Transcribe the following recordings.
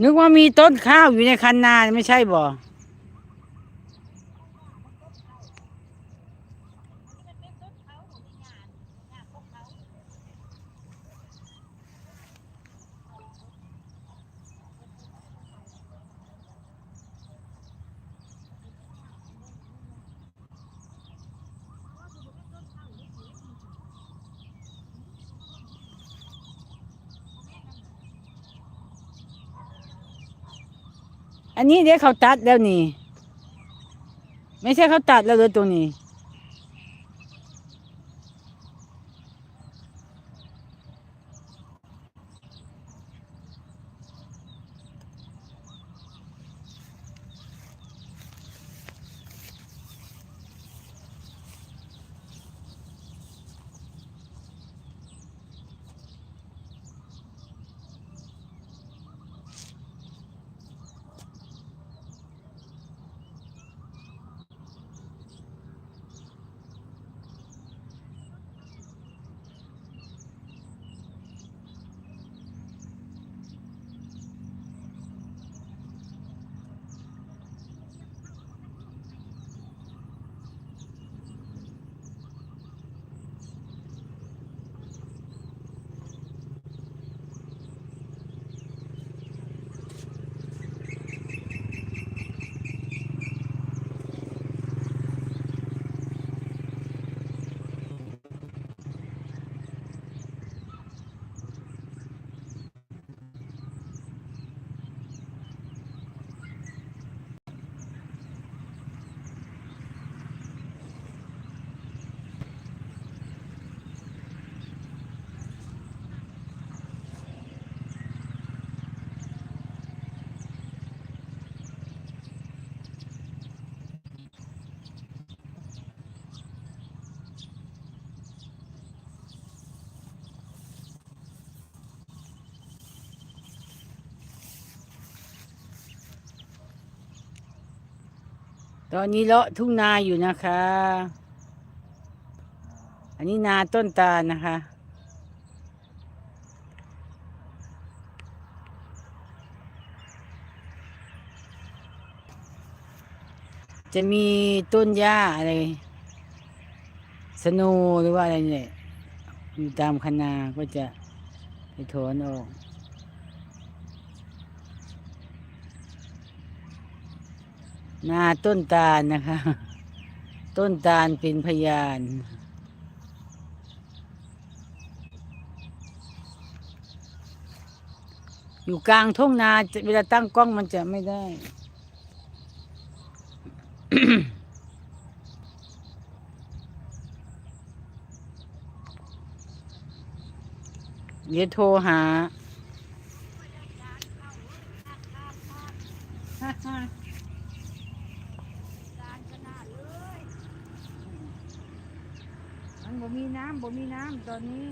นึกว่ามีต้นข้าวอยู่ในคันนาไม่ใช่บ่ อันนี้เดี๋ยวเขาตัดแล้วนี่ ไม่ใช่เขาตัดแล้วเลยตรงนี้ ตอนนี้เลาะทุ่งนาอยู่นะคะ อันนี้นาต้นตาลนะคะ จะมีต้นหญ้าอะไร สนว์หรือว่าอะไรเนี่ย อยู่ตามคนาก็จะไปถอนออก นาต้นตาลนะคะ ต้นตาลเป็นพยาน อยู่กลางทุ่งนาเวลาตั้งกล้องมันจะไม่ได้ เดี๋ยวโทรหา มันบ่มีน้ำบ่มีน้ำ ตอนนี้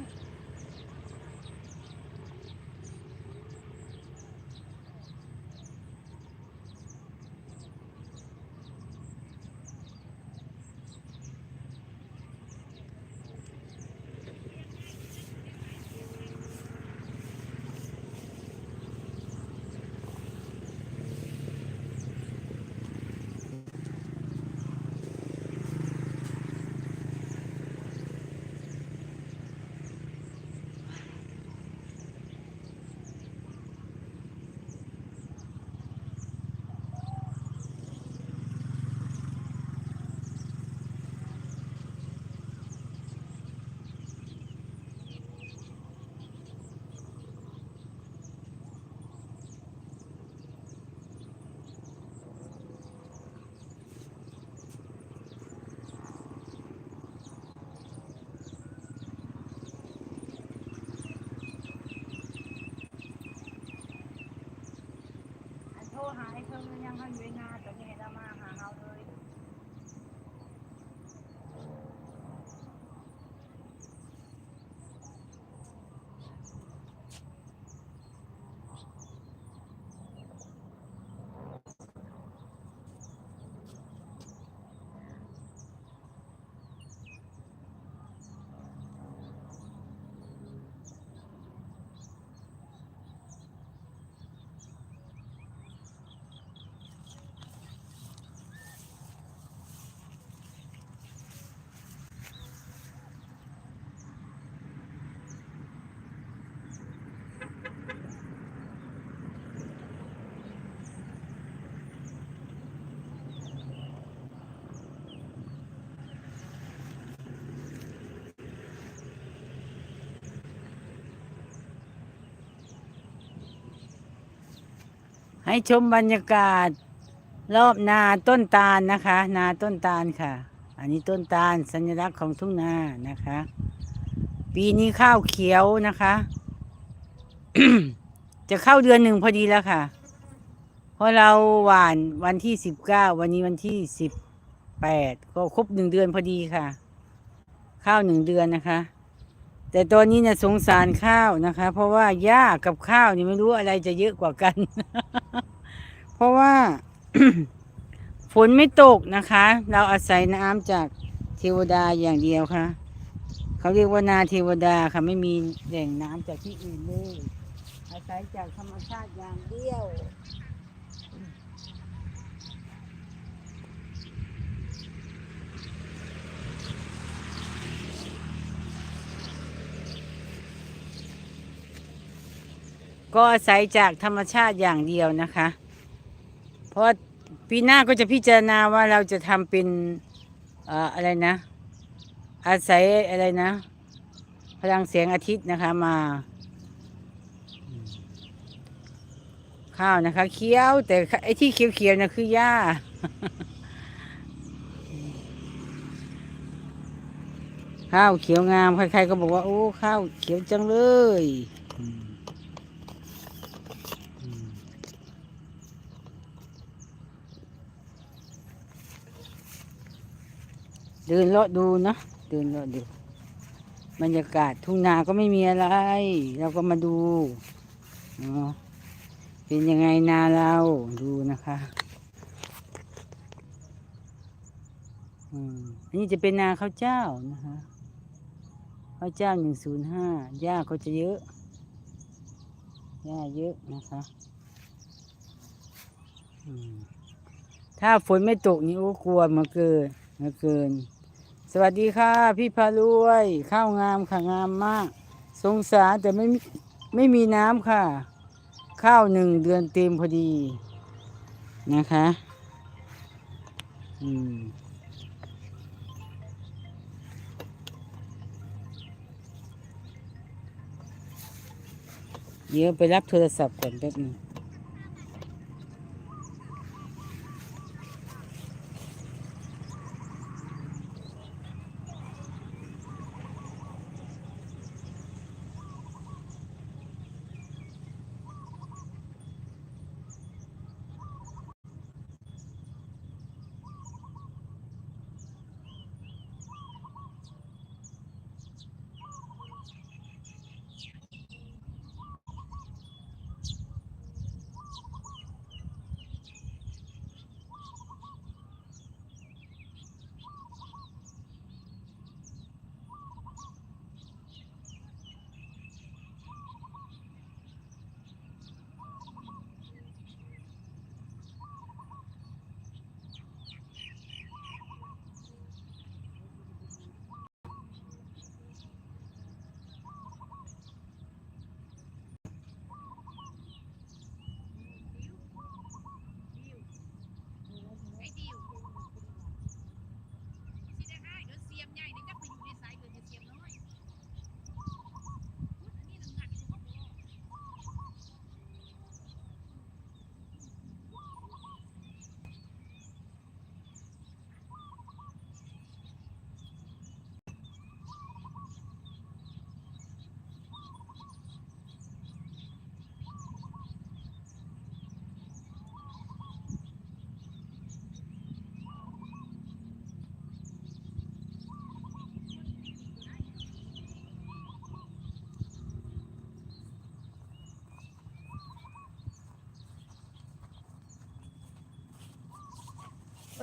โทรหาไอ้เพิ่งยังเขาอยู่ในนาตอนนี้ให้เรามาหาเราเลย เให้ชมบรรยากาศ รอบนาต้นตาลนะคะ นาต้นตาลค่ะ อันนี้ต้นตาลสัญลักษณ์ของทุ่งนานะคะ ปีนี้ข้าวเขียวนะคะ จะเข้าเดือนหนึ่งพอดีแล้วค่ะเพราะเราหว่านวันที่สิบเก้าวันนี้วันที่สิบแปดก็ครบหนึ่งเดือนพอดีค่ะ ข้าวหนึ่งเดือนนะคะ แต่ตอนนี้เนี่ยสงสารข้าวนะคะ เพราะว่าหญ้ากับข้าวนี่ไม่รู้อะไรจะเยอะกว่ากัน เพราะว่าฝนไม่ตกนะคะ เราอาศัยน้ำจากเทวดาอย่างเดียวค่ะ เขาเรียกว่านาเทวดาค่ะไม่มีแหล่งน้ำจากที่อื่นเลยอาศัยจากธรรมชาติอย่างเดียว ก็อาศัยจากธรรมชาติอย่างเดียวนะคะ เพราะปีหน้าก็จะพิจารณาว่าเราจะทำเป็นเอ่ออะไรนะ อาศัยอะไรนะ พลังแสงอาทิตย์นะคะมา ข้าวนะคะเขียว แต่ไอ้ที่เขียวๆนะคือหญ้าข้าวเขียวงามใครๆก็บอกว่า โอ้ข้าวเขียวจังเลยอืมอืม เดินเลาะดูเนะเดินเลาะดูบรรยากาศทุ่งนาก็ไม่มีอะไร เราก็มาดูเนาะเป็นยังไงนาเราดูนะคะอันนี้จะเป็นนาข้าวเจ้านะคะข้าวเจ้าหนึ่งศูนย์ห้าหญ้าก็จะเยอะหญ้าเยอะนะคะถ้าฝนไม่ตกนี่โอ้กลัวมาเกินมาเกิน สวัสดีค่ะ พี่พารวยข้าวงามค่ะงามมาก สงสารแต่ไม่ไม่มีน้ำค่ะ ข้าวหนึ่งเดือนเต็มพอดีนะคะอืมเดี๋ยวไปรับโทรศัพท์ก่อนแป๊บนึง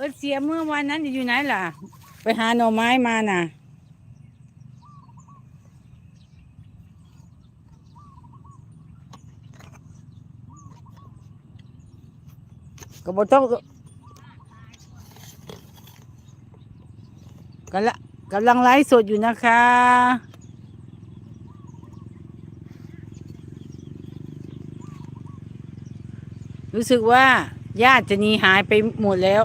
เออเสียเมื่อวันนั้นอยู่ไหนล่ะ ไปหาหน่อไม้มาน่ะ ก็บ่ต้องกำลังกำลังไลฟ์สดอยู่นะคะรู้สึกว่าญาติจะหนีหายไปหมดแล้ว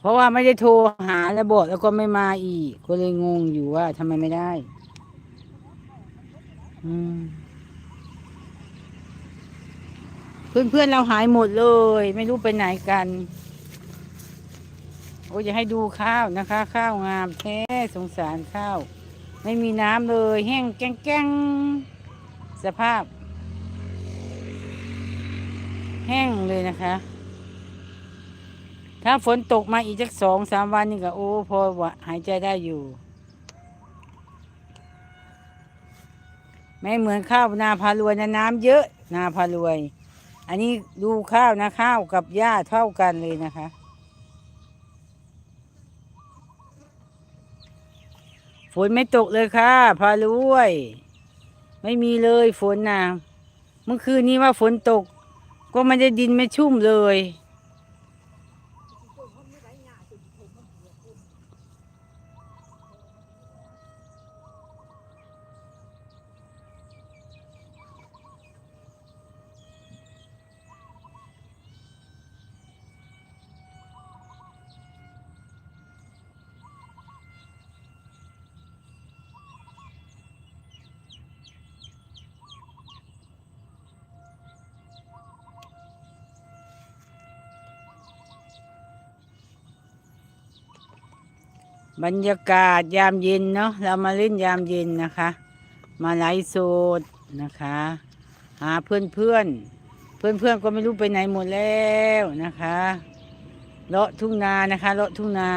เพราะว่าไม่ได้โทรหาแล้วบอกแล้วก็ไม่มาอีก ก็เลยงงอยู่ว่าทำไมไม่ได้ อืม เพื่อนเพื่อนเราหายหมดเลย ไม่รู้ไปไหนกัน โอ้ยจะให้ดูข้าวนะคะ ข้าวงามแท้สงสารข้าว ไม่มีน้ำเลย แห้งแก้งแก้งสภาพ แห้งเลยนะคะ ถ้าฝนตกมาอีกสักสองสามวันนี่ก็โอ้พอหายใจได้อยู่ ไม่เหมือนข้าวนาพารวยนะน้ำเยอะนาพารวย อันนี้ดูข้าวนะข้าวกับหญ้าเท่ากันเลยนะคะ ฝนไม่ตกเลยค่ะพารวย ไม่มีเลยฝนนะเมื่อคืนนี้ว่าฝนตก ก็ม่ได้ดินไม่ชุ่มเลย บรรยากาศยามเย็นเนาะเรามาเล่นยามเย็นนะคะ มาไลฟ์โซดนะคะ หาเพื่อนเพื่อนเพื่อนเพื่อนก็ไม่รู้ไปไหนหมดแล้วนะคะเลาะทุ่งนานะคะเลาะทุ่งนา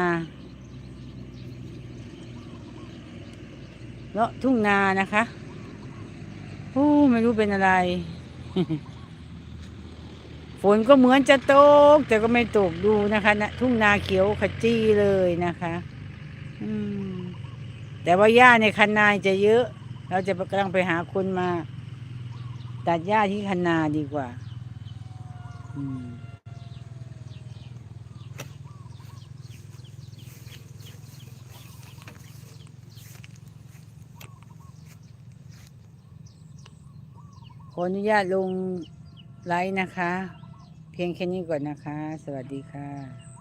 เลาะทุ่งนานะคะโอ้ไม่รู้เป็นอะไร ฝนก็เหมือนจะตก แต่ก็ไม่ตกดูนะคะนะทุ่งนาเขียวขจีเลยนะคะ แต่ว่าหญ้าในคันนาจะเยอะ เราจะกำลังไปหาคนมา ตัดหญ้าที่คันนาดีกว่าขออนุญาตลงไลฟ์นะคะ เพียงแค่นี้ก่อนนะคะ สวัสดีค่ะ